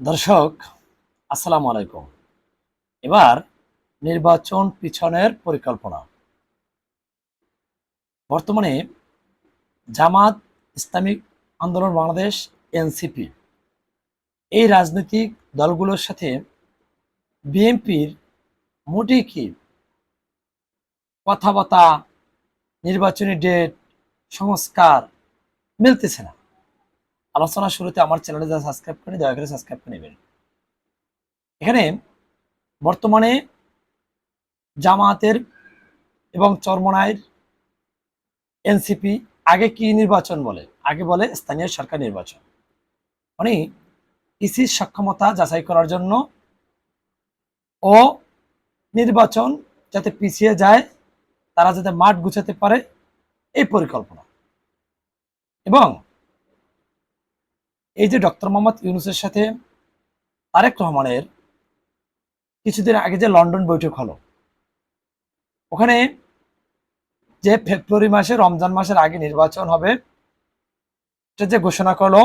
দর্শক, আসসালামু আলাইকুম। এবার নির্বাচন পিছনের পরিকল্পনা। বর্তমানে জামাত ইসলামিক আন্দোলন বাংলাদেশ, এনসিপি এই রাজনৈতিক দলগুলোর সাথে বিএনপির মোটেই কি কথাবার্তা, নির্বাচনী ডেট, সংস্কার মিলতেছে না। আলোচনা শুরুতে আমার চ্যানেলে যারা সাবস্ক্রাইব করেন, দয়া করে সাবস্ক্রাইব করে নেবেন। এখানে বর্তমানে জামায়াতের এবং চরমনায়ের এনসিপি আগে কি নির্বাচন বলে? আগে বলে স্থানীয় সরকার নির্বাচন। মানে ইসির সক্ষমতা যাচাই করার জন্য ও নির্বাচন যাতে পিছিয়ে যায়, তারা যাতে মাঠ গুছাতে পারে, এই পরিকল্পনা। এবং এই যে ডক্টর মোহাম্মদ ইউনুসের সাথে তারেক রহমানের কিছুদিন আগে যে লন্ডন বৈঠক হলো, ওখানে যে ফেব্রুয়ারি মাসে, রমজান মাসের আগে নির্বাচন হবে, এটা যে ঘোষণা করল,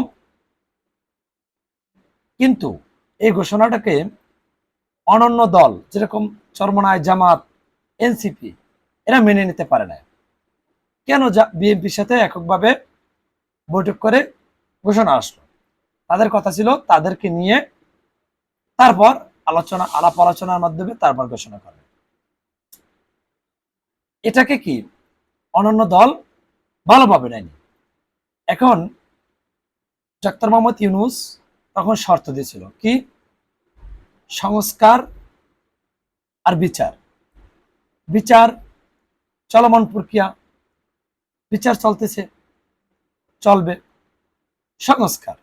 কিন্তু এই ঘোষণাটাকে অনন্য দল, যেরকম চরমনায় জামাত, এনসিপি, এরা মেনে নিতে পারে না কেন বিএনপির সাথে এককভাবে বৈঠক করে ঘোষণা আসলো? তাদের কথা ছিল, তাদেরকে নিয়ে তারপর আলোচনা, আলাপ আলোচনার মাধ্যমে তারপর ঘোষণা করবে এটাকে কি অনন্য দল ভালোভাবে নেয়নি? এখন ডাক্তার মোহাম্মদ ইউনুস তখন শর্ত দিয়েছিল কি? সংস্কার আর বিচার। বিচার চলমান প্রক্রিয়া, বিচার চলতেছে, চলবে, সংস্কার।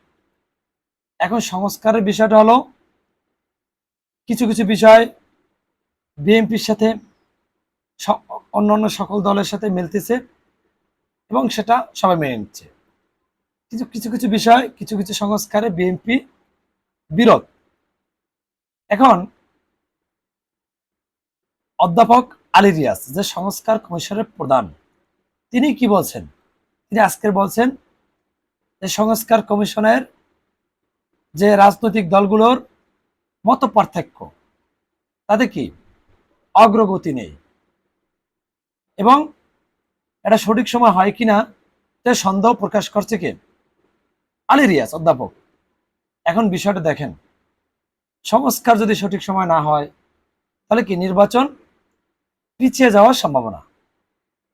এখন সংস্কারের বিষয়টা হলো, কিছু কিছু বিষয় বিএনপির সাথে অন্যান্য সকল দলের সাথে মিলতেছে এবং সেটা সবাই মেনে নিচ্ছে। কিছু কিছু কিছু বিষয়, কিছু কিছু সংস্কারে বিএনপি বিরোধ। এখন অধ্যাপক আলী রিয়াজ, যে সংস্কার কমিশনের প্রধান, তিনি কি বলছেন? তিনি আজকের বলছেন যে সংস্কার কমিশনের যে রাজনৈতিক দলগুলোর মত পার্থক্য। তাতে কি? অগ্রগতি নেই। এবং এটা সঠিক সময় হয় কিনা, তে সন্দেহ প্রকাশ করছে কে? আলী রিয়াজ, অধ্যাপক। এখন বিষয়টা দেখেন। সংস্কার যদি সঠিক সময় না হয়, তাহলে কি নির্বাচন পিছিয়ে যাওয়ার সম্ভাবনা?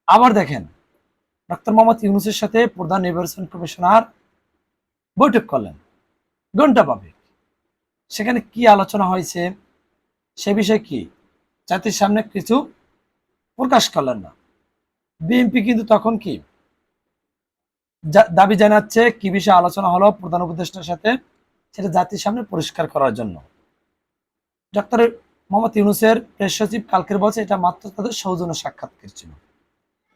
আবার দেখেন, ডক্টর মোহাম্মদ ইউনুসের সাথে প্রধান নির্বাচন কমিশনার বৈঠক করলেন। ঘণ্টা পাবে। সেখানে কি আলোচনা হয়েছে? সে বিষয়ে কি? জাতির সামনে কিছু প্রকাশ করলেন না। বিএনপি কিন্তু তখন কি দাবি জানাচ্ছে, কি বিষয়ে আলোচনা হলো প্রধান উপদেষ্টার সাথে, সেটা জাতির সামনে পরিষ্কার করার জন্য। ডক্টর মোহাম্মদ ইউনুসের প্রেস সচিব কালকের বলছে এটা মাত্র তাদের সৌজন্য সাক্ষাৎকার ছিল।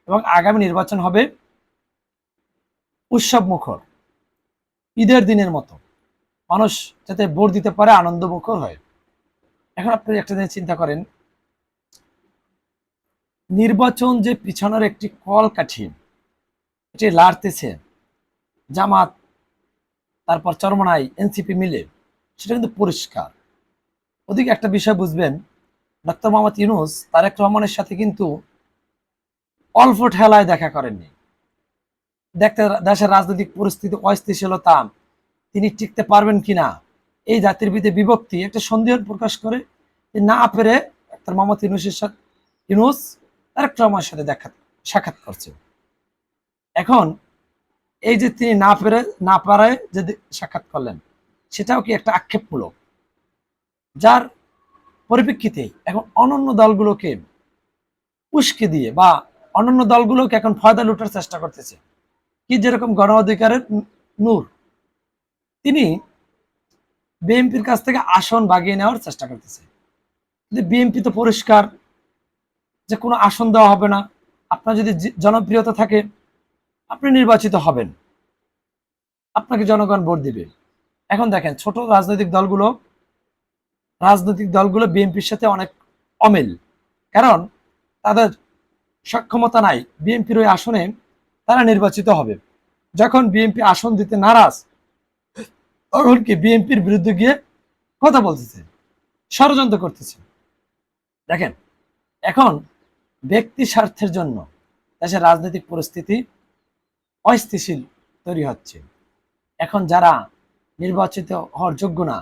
এবং আগামী নির্বাচন হবে উৎসব মুখর ঈদের দিনের মতো। মানুষ যাতে ভোট দিতে পারে, আনন্দ মুখর হয়। এখন আপনি একটা জিনিস চিন্তা করেন, নির্বাচন যে পিছনের একটি কল কাঠি এটি লাড়তেছে, জামাত, তারপর চরমনাই, এনসিপি মিলে, সেটা কিন্তু পরিষ্কার। ওদিকে একটা বিষয় বুঝবেন ডক্টর মোহাম্মদ ইউনুস, তারেক রহমানের সাথে কিন্তু অল্প ঠেলায় দেখা করেননি। দেখতে দেশের রাজনৈতিক পরিস্থিতি অস্থিতিশীলতা তিনি টিকতে পারবেন কিনা? এই জাতির বিধে বিভক্তি। একটা সন্দেহ প্রকাশ করে না পেরে তার মোহাম্মদ ইউনুসের সাথে ইউনুস তারেক আমার সাথে দেখা সাক্ষাৎ করছে। এখন এই যে তিনি না পেরে না পারায় যে সাক্ষাৎ করলেন, সেটাও কি একটা আক্ষেপমূলক? যার পরিপ্রেক্ষিতে এখন অনন্য দলগুলোকে উস্কে দিয়ে বা অনন্য দলগুলোকে এখন ফয়দা লুটার চেষ্টা করতেছে। কি যেরকম গণ অধিকারের নূর তিনি বিএনপির কাছ থেকে আসন বাগিয়ে নেওয়ার চেষ্টা করতেছে। কিন্তু বিএনপি তো পরিষ্কার যে কোনো আসন দেওয়া হবে না। আপনার যদি জনপ্রিয়তা থাকে, আপনি নির্বাচিত হবেন। আপনাকে জনগণ ভোট দিবে। এখন দেখেন, ছোট রাজনৈতিক দলগুলো রাজনৈতিক দলগুলো বিএনপির সাথে অনেক অমিল। কারণ তাদের সক্ষমতা নাই। বিএনপির ওই আসনে তারা নির্বাচিত হবে। যখন বিএনপি আসন দিতে নারাজ এমনকি বিএনপির বিরুদ্ধে গিয়ে কথা বলতেছে, ষড়যন্ত্র করতেছে। দেখেন, এখন ব্যক্তি স্বার্থের জন্য দেশের রাজনৈতিক পরিস্থিতি অস্থিতিশীল তৈরি হচ্ছে। এখন যারা নির্বাচিত হওয়ার যোগ্য না,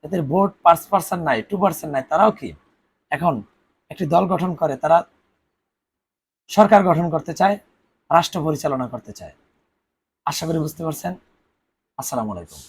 তাদের ভোট পাঁচ পার্সেন্ট নাই টু পার্সেন্ট নাই, তারাও কি এখন একটি দল গঠন করে, তারা সরকার গঠন করতে চায়, রাষ্ট্র পরিচালনা করতে চায়? আশা করি বুঝতে পারছেন। আসসালামু আলাইকুম।